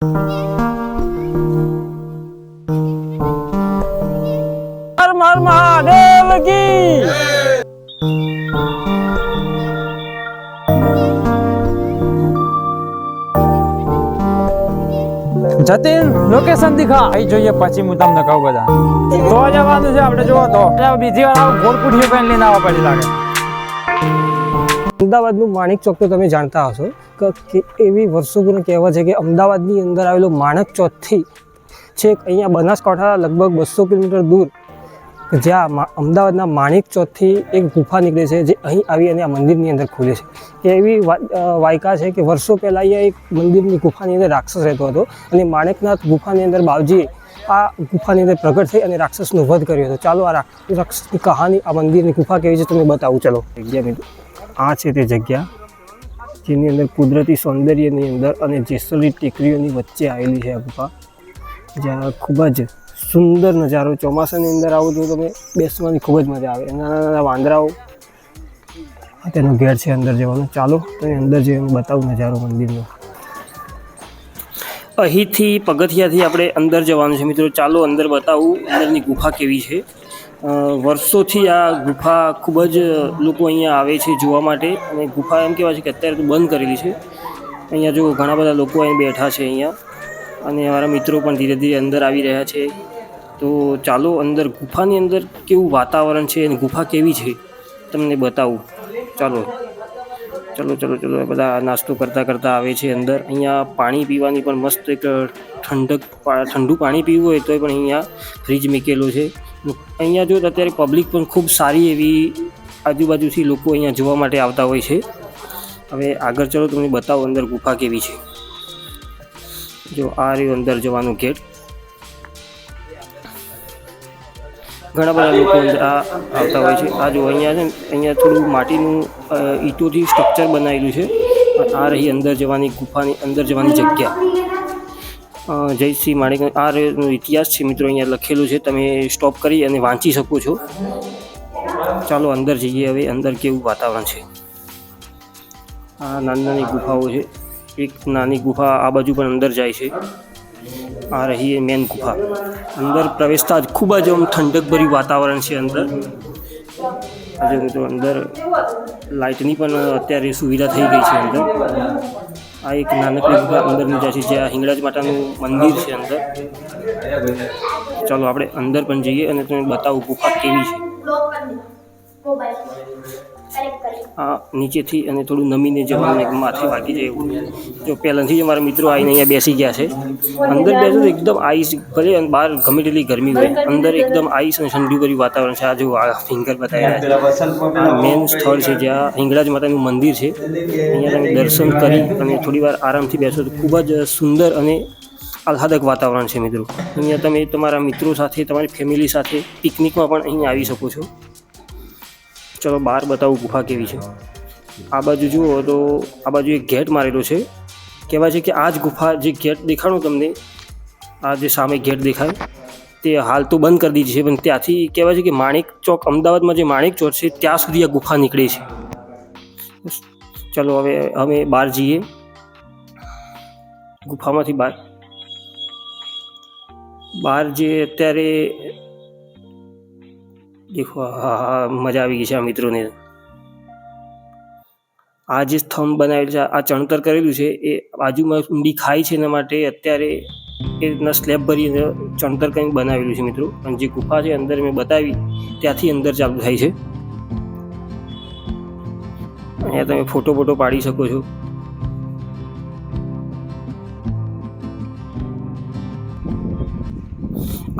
હર હર મહાદેવ કી જતીન લોકેશન દિખા અહીં જોઈએ પછી હું તમને કહું બધા તો જવાનું છે આપણે જોવો તો એટલે બીજી વાર આવું ગોળ પુઠીઓ પેન લઈને આવવા પડે લાગે અમદાવાદનું માણેક ચોક તો તમે જાણતા હશો. કે એવી વર્ષોપૂર્ણ કહેવા છે કે અમદાવાદની અંદર આવેલો માણક ચોકથી છેક અહીંયા બનાસકાંઠા લગભગ બસો કિલોમીટર દૂર જ્યાં અમદાવાદના માણેક ચોકથી એક ગુફા નીકળે છે, જે અહીં આવી અને આ મંદિરની અંદર ખુલે છે. એવી વાયકા છે કે વર્ષો પહેલાં અહીંયા એક મંદિરની ગુફાની અંદર રાક્ષસ રહેતો હતો અને માણેકનાથ ગુફાની અંદર બાવજીએ આ ગુફાની અંદર પ્રગટ થઈ અને રાક્ષસનો વધ કર્યો હતો. ચાલો આ રાક્ષસની કહાની આ મંદિરની ગુફા કેવી છે તમને બતાવું. ચલો. જગ્યા મિત્રો આ છે તે જગ્યા, જેની અંદર કુદરતી સૌંદર્યની અંદર અને જેસલની ટેકરીઓની વચ્ચે આવેલી છે આ ગુફા. જ્યાં ખૂબ જ સુંદર નજારો, ચોમાસાની અંદર આવો તો તમે બેસવાની ખૂબ જ મજા આવે. નાના નાના વાંદરાઓ તેનો ઘેર છે અંદર જવાનો. ચાલો, તમે અંદર જઈને બતાવું નજારો મંદિરનો. અહીંથી પગથિયાથી આપણે અંદર જવાનું છે મિત્રો. ચાલો અંદર બતાવું અંદરની ગુફા કેવી છે. વર્ષોથી આ ગુફા ખૂબ જ લોકો અહીંયા આવે છે જોવા માટે. અને ગુફા એમ કહેવાય છે કે અત્યારે તો બંધ કરેલી છે. અહીંયા જો ઘણા બધા લોકો અહીં બેઠા છે અહીંયા. અને અમારા મિત્રો પણ ધીરે ધીરે અંદર આવી રહ્યા છે. તો ચાલો અંદર ગુફાની અંદર કેવું વાતાવરણ છે અને ગુફા કેવી છે તમને બતાવું. ચાલો. ચલો ચલો ચલો બધા નાસ્તો કરતાં કરતાં આવે છે અંદર. અહીંયા પાણી પીવાની પણ મસ્ત એક ઠંડક ઠંડુ પાણી પીવું હોય તોય પણ અહીંયા ફ્રીજ મૂકેલું છે. અહીંયા જો અત્યારે પબ્લિક પણ ખૂબ સારી એવી આજુબાજુથી લોકો અહીંયા જોવા માટે આવતા હોય છે. હવે આગળ ચલો તમને બતાવો અંદર ગુફા કેવી છે. જો આ રહ્યું અંદર જવાનું ગેટ ઘણા બધા લોકો અંદર આ આવતા હોય છે. આ જો અહીંયા છે ને, અહીંયા થોડું માટીનું ઈટોથી સ્ટ્રક્ચર બનાવેલું છે. આ રહી અંદર જવાની ગુફાની અંદર જવાની જગ્યા. જયશ્રી માણેક આ ઇતિહાસ છે મિત્રો, અહીંયા લખેલું છે. તમે સ્ટોપ કરી અને વાંચી શકો છો. ચાલો અંદર જઈએ હવે, અંદર કેવું વાતાવરણ છે. આ નાની નાની ગુફાઓ છે. એક નાની ગુફા આ બાજુ પણ અંદર જાય છે. આ રહી મેન ગુફા. અંદર પ્રવેશતા જ ખૂબ જ આમ ઠંડકભર્યું વાતાવરણ છે અંદર. આજે મિત્રો અંદર લાઇટની પણ અત્યારે સુવિધા થઈ ગઈ છે અંદર. આ એક નાનકડી ગુફા અંદરની જાય છે જ્યાં હિંગળાજ માતાનું મંદિર છે અંદર. ચાલો આપણે અંદર પણ જઈએ અને તમે બતાવું ગુફા કેવી છે. આ નીચેથી અને થોડું નમીને જવાનું એક માથે વાગી જાય એવું. જો પહેલાંથી જ અમારા મિત્રો આવીને અહીંયા બેસી ગયા છે. અંદર બેસો તો એકદમ આઈસ ભલે અને બહાર ગમે તેટલી ગરમી હોય, અંદર એકદમ આઈસ અને ઠંડુ કર્યું વાતાવરણ છે. આ જો આ ફિંગર બતાવ્યા છે. મેન સ્થળ છે જ્યાં હિંગળાજ માતાનું મંદિર છે. અહીંયા તમે દર્શન કરી અને થોડી વાર આરામથી બેસો તો ખૂબ જ સુંદર અને આહ્લાદક વાતાવરણ છે મિત્રો. અહીંયા તમે તમારા મિત્રો સાથે, તમારી ફેમિલી સાથે પિકનિકમાં પણ અહીંયા આવી શકો છો. ચલો બહાર બતાવું ગુફા કેવી છે. આ બાજુ જુઓ તો આ બાજુ એક ગેટ મારેલો છે. કહેવાય છે કે આ જ ગુફા જે ગેટ દેખાડું તમને, આ જે સામે ગેટ દેખાય, તે હાલ તો બંધ કરી દીધી છે, પણ ત્યાંથી કહેવાય છે કે માણેક ચોક, અમદાવાદમાં જે માણેક ચોક છે, ત્યાં સુધી આ ગુફા નીકળે છે. ચલો હવે અમે બહાર જઈએ. ગુફામાંથી બહાર બહાર જે અત્યારે દેખો, હા મજા આવી ગઈ છે આ મિત્રોને. આ જે સ્તંભ બનાવેલું છે, આ ચણતર કરેલું છે, એ બાજુમાં ઊંડી ખાઈ છે એના માટે અત્યારે એ રીતના સ્લેબ ભરીને ચણતર કંઈક બનાવેલું છે મિત્રો. પણ જે ગુફા છે અંદર મેં બતાવી, ત્યાંથી અંદર ચાલુ થાય છે. અહીંયા તમે ફોટો ફોટો પાડી શકો છો.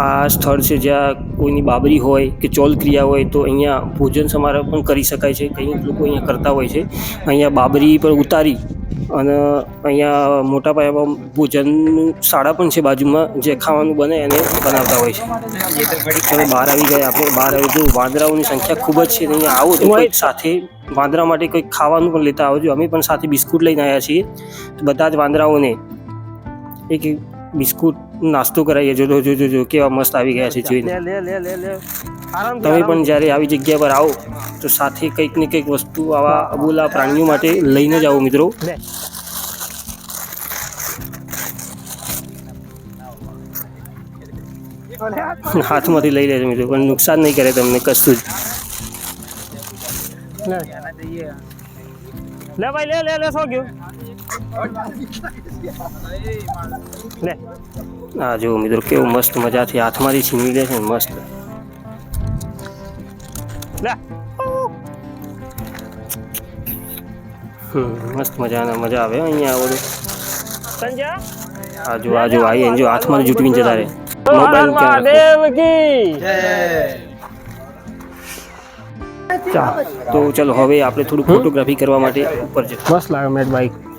આ સ્થળ છે જ્યાં કોઈની બાબરી હોય કે ચોલ ક્રિયા હોય તો અહીંયા ભોજન સમારોહ પણ કરી શકાય છે. કંઈક લોકો અહીંયા કરતા હોય છે. અહીંયા બાબરી પર ઉતારી અને અહીંયા મોટા પાયામાં ભોજનનું શાળા પણ છે બાજુમાં જે ખાવાનું બને એને બનાવતા હોય છે. હવે બહાર આવી ગયા આપણે. બહાર આવી જો વાંદરાઓની સંખ્યા ખૂબ જ છે. અહીંયા આવો તો સાથે વાંદરા માટે કંઈક ખાવાનું પણ લેતા આવજો. અમે પણ સાથે બિસ્કુટ લઈને આવ્યા છીએ. બધા જ વાંદરાઓને એક બિસ્કુટ નાસ્તો કરાવીએ જો જો જો જો કેવા મસ્ત આવી ગયા છે જોઈને તમે પણ જ્યારે આવી જગ્યા પર આવો તો સાથે કંઈક ને કંઈક વસ્તુ આવા અબોલા પ્રાણીઓ માટે લઈને જ આવો મિત્રો હાથમાંથી લઈ લેજો મિત્રો પણ નુકસાન નહીં કરે તમને કશું જ લે ભાઈ લે લે લે શું ગયું લે. આ જો મિત્રો કેવું મસ્ત મજાથી હાથમાંથી છીનવી લે છે ને મસ્ત. લે. મસ્ત મજાના મજા આવે અહીંયા આવો બધું. સંજય? આજુ જો જો આઈ એન જો હાથમાં જૂટવીને જતા રહે. મોબાઈલ? તો ચલો હવે આપણે થોડું ફોટોગ્રાફી કરવા માટે ઉપર જઈએ. મસ્ત લાગે મેટ બાઈક.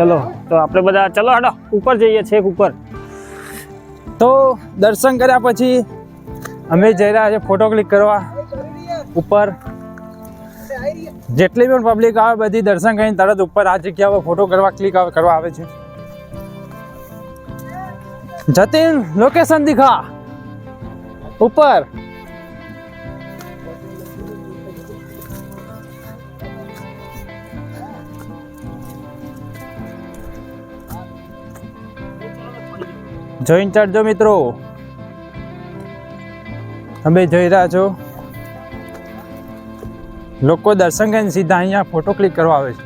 ચલો, તો આપણે બધા ચલો હડો, ઉપર જઈએ છેક ઉપર. તો દર્શન કર્યા પછી અમે જઈ રહ્યા છીએ ફોટો ક્લિક કરવા ઉપર. જેટલી પણ પબ્લિક આવે બધી દર્શન કરીને તરત ઉપર આ જગ્યા ફોટો કરવા ક્લિક કરવા આવે છે. જતીન લોકેશન દીખા. ઉપર. જોઈન ચડજો મિત્રો. તમે જોઈ રહ્યા છો? લોકો દર્શન કરીને સીધા અહીંયા ફોટો ક્લિક કરવા આવે છે.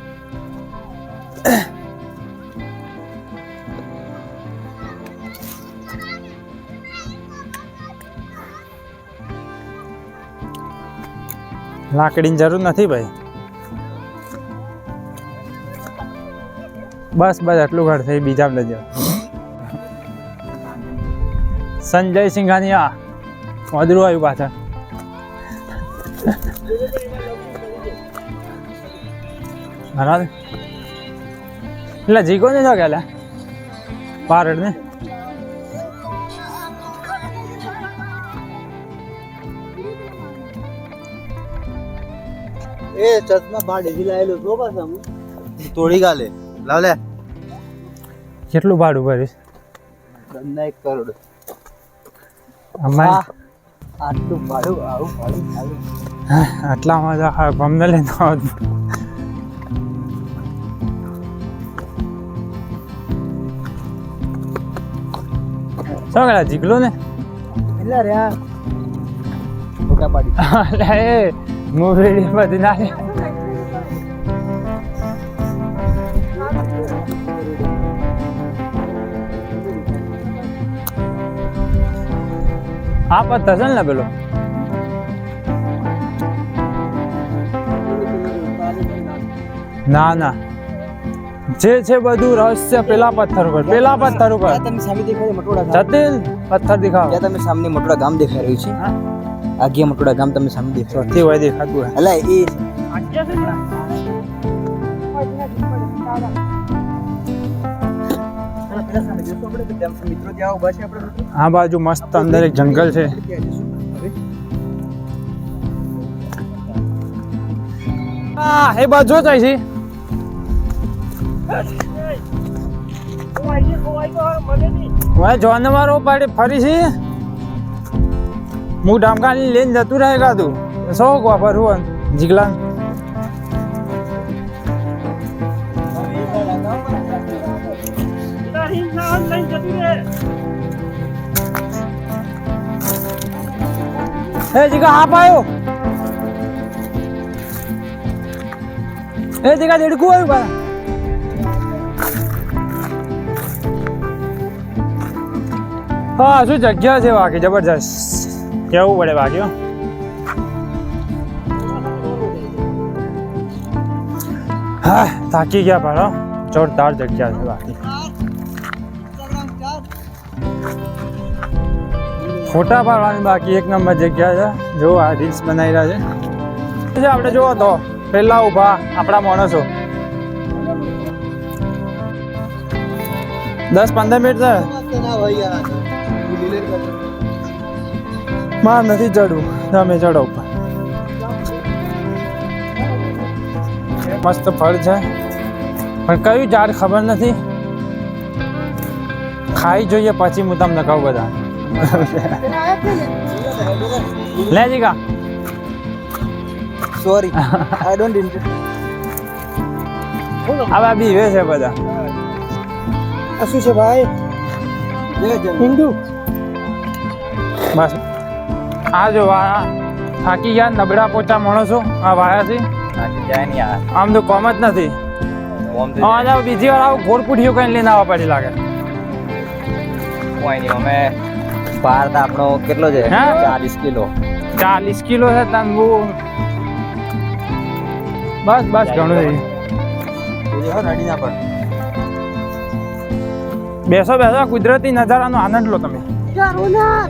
લાકડીની જરૂર નથી ભાઈ. બસ બસ, આટલું ઘર થઈ બીજા લઈ સંજય સિંઘાનિયા. વાદળું આવ્યું પાછળ બરાબર એટલે જીગો ને જો ગયેલા પારડ ને? એ ચશ્મા ભાડેથી લાયેલો તો પાછા તોડી ગાલે. લાવ લે. કેટલું ભાડું ભરીશ એક કરોડ. આટલું ભાડું આવું ભાડું આવું આટલામાં તો હા ગમે લઈને આવો શું કરે જીગલો ને? એટલે રહ્યા ફોટા પાડી. અલે એ મૂવી બધી ના આ પથ્થર છે ને પેલો. ના ના. જે છે બધું રહસ્ય પેલા પથ્થર ઉપર પેલા પથ્થર ઉપર. તમે સામે દેખાય મટોડા ગામ. જતીન પથ્થર દેખાવ. ત્યાં તમે સામે મટોડા ગામ દેખાઈ રહ્યું છે. આગિયા મટોડા ગામ તમે સામે દેખાય ચોથી હોય દેખાતું હોય. અલા એ છે આ બાજુ મસ્ત અંદર એક જંગલ છે. હા એ બાજુ જાય છે. ભાઈ જોન ફરી છે? હું ડામકાની લઈને જતું રહે કાતું શોખ વાપરવું જીગલા એ જીગા હા પાયો એ જીગા દેડકું આવ્યું પાછા હા શું જગ્યા છે બાકી જબરજસ્ત કેવું પડે બાકી હો. હા થાકી ગયા પણ હો. જોરદાર જગ્યા છે બાકી ફોટા પાડવાની બાકી એક નંબર જગ્યા છે. જો આ રીલ્સ બનાવી રહ્યા છે. આપણે જોવો તો, પહેલા ઊભા આપણા માણસો. દસ પંદર મિનિટ છે માં નથી ચડવું. તમે ચડો ઉપર. મસ્ત ફળ છે. પણ કયું ઝાડ ખબર નથી? ખાઈ જોઈએ, પછી હું તમને કહું બધા. લે Jiga sorry I don't interest આવા બીવે છે બધા. આ શું છે ભાઈ? હિન્દુ. બસ. આ જો આ થાકી ગયા નબળા પોચા માણસો આ વાયાથી. છે આમ તો કોમ જ નથી. બીજી વાર આવું ઘોડ પૂઠીઓ કઈ લઈને આવવા પડી લાગે. કોઈ નહીં અમે ભાર તો આપણો કેટલો છે હે? ચાલીસ કિલો ચાલીસ કિલો છે તન બસ બસ ઘણું થઈ બેસો બેસો કુદરતી નજારાનો આનંદ લો તમે દુનિયા